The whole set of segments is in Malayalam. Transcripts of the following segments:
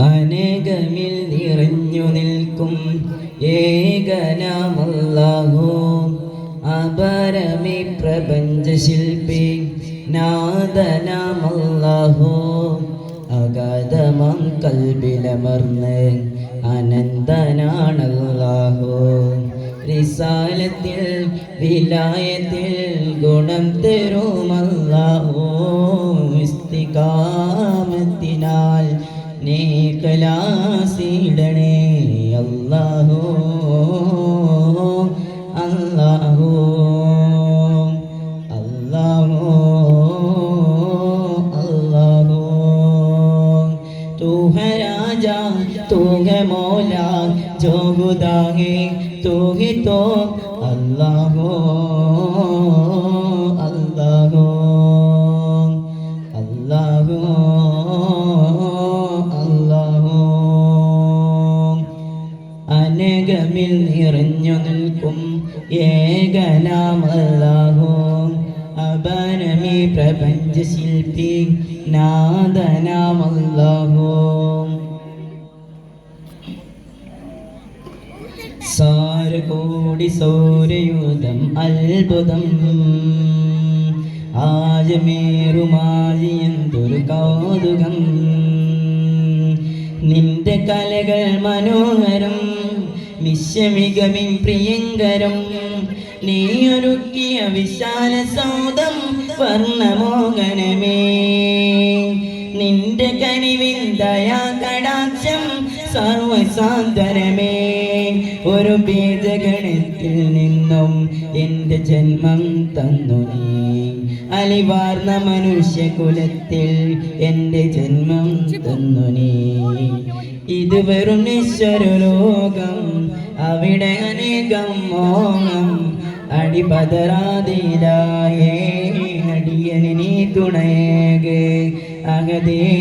അനേകമിൽ നിറഞ്ഞു നിൽക്കും ഏകനാമല്ലാഹു. അപരമി പ്രപഞ്ച ശില്പി നാദനാമല്ലാഹു അഗാധമം കൽബിലമർന്ന് അനന്തനാണല്ലാഹു. റിസാലത്തിൽ വിലായത്തിൽ ഗുണം തരുമല്ലാഹു. ഇസ്തികാമത്തിനാൽ നീ കലാസിടണേ അല്ലാഹോ അല്ലാഹോ അല്ലാഹോ അല്ലാഹോ തുഹരാജ തുഹ മോല ജോഗുദാഹേ തുഹി തോ അല്ലാഹോ അനേകമിൽ നിറഞ്ഞു നിൽക്കും ഏകനാമല്ലാഹു. അപരമി പ്രപഞ്ച ശില്പി നാദനാമല്ലാഹു സാരകോടി സൗരയൂതം അത്ഭുതം. ആജമേറുമായി എന്തൊരു കൗതുകം. നിന്റെ കലകൾ മനോഹരം നിശ്ചമികമിൻ പ്രിയങ്കരം. നീ ഒരുക്കിയ വിശാല സൗദം വർണമോഹനമേ. നിന്റെ കനിവിൻ ദയാ കടാക്ഷം സർവസാന്തരമേ ഒരു ബീജഗണത്തിൽ നിന്നും എന്റെ ജന്മം തന്നു നീ. അലിവാർന്ന മനുഷ്യകുലത്തിൽ എന്റെ ജന്മം തന്നു നീ. ഇത് വെറും ലോകം അവിടെ അനേകം മോഹം. അടിപതരാതിരായേ അടിയന് നീ തുണയേകെ. അകതേ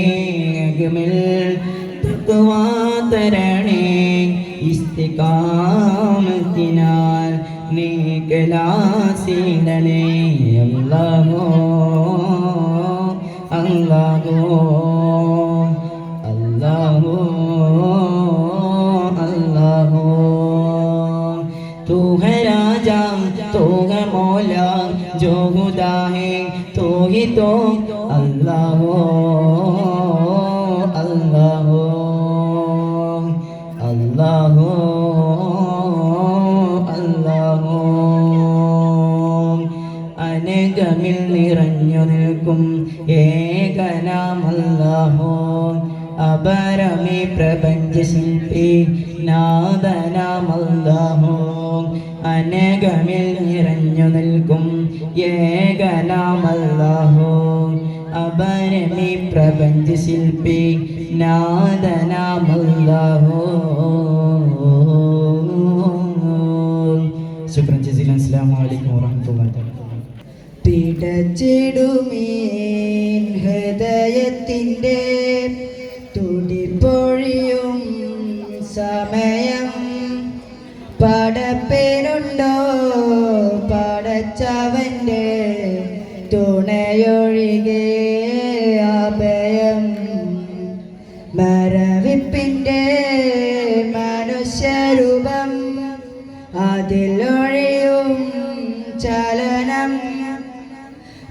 തരണേ നീ കലാസിടണേ അല്ലാഹോ അല്ലാഹോ അല്ലാഹോ അല്ലാഹോ तू है राजा तू है मौला जो खुदा है तू ही तो अल्लाह हो നിറഞ്ഞു നിൽക്കും ഏകനാമല്ലാഹോ. അപരമി പ്രപഞ്ച ശില്പി നാദനാമല്ലാഹോ അനേകമിൽ നിറഞ്ഞു നിൽക്കും ഏകനാമല്ലാഹോ. അപരമി പ്രപഞ്ച ശില്പി നാദനാമല്ലാഹോ പിടച്ചിടുമീൻ ഹൃദയത്തിന്റെ തുടിപ്പൊഴിയും സമയം. പടപ്പേരുണ്ടോ? പടച്ചവന്റെ തുണയൊഴികെ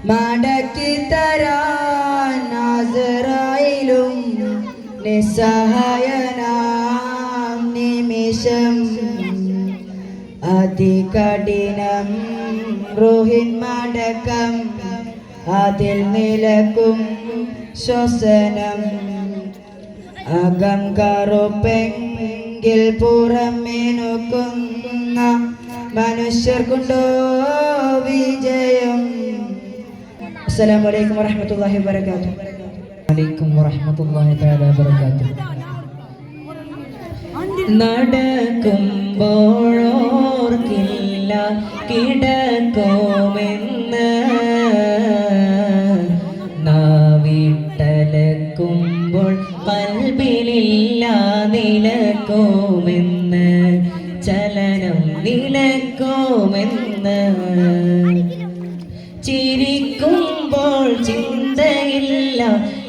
മടക്കി തരാൻ നാസറായിലും നിസ്സഹായനാം നിമിഷം. അതികഠിനം റുഹിൻ മടക്കം അതിൽ നിലക്കും ശ്വസനം. അകം കറുപ്പെങ്കിൽ മനുഷ്യർ മനുഷ്യർക്കുണ്ടോ വിജയം? അസ്സലാമു അലൈക്കും വറഹ്മത്തുള്ളാഹി വബറകാതുഹു. അലൈക്കും വറഹ്മത്തുള്ളാഹി തആല വബറകാതുഹു. നടക്കുമ്പോഴോർക്കില്ല കിടക്കുമെന്ന് നാവിട്ടലക്കുമ്പോൾ കൽബിലില്ല നിലക്കുമെന്ന് ചലനം നിലക്കുമെന്ന്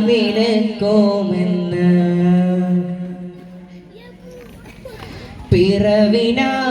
നിനക്കോമെന്ന് പിറവിനാ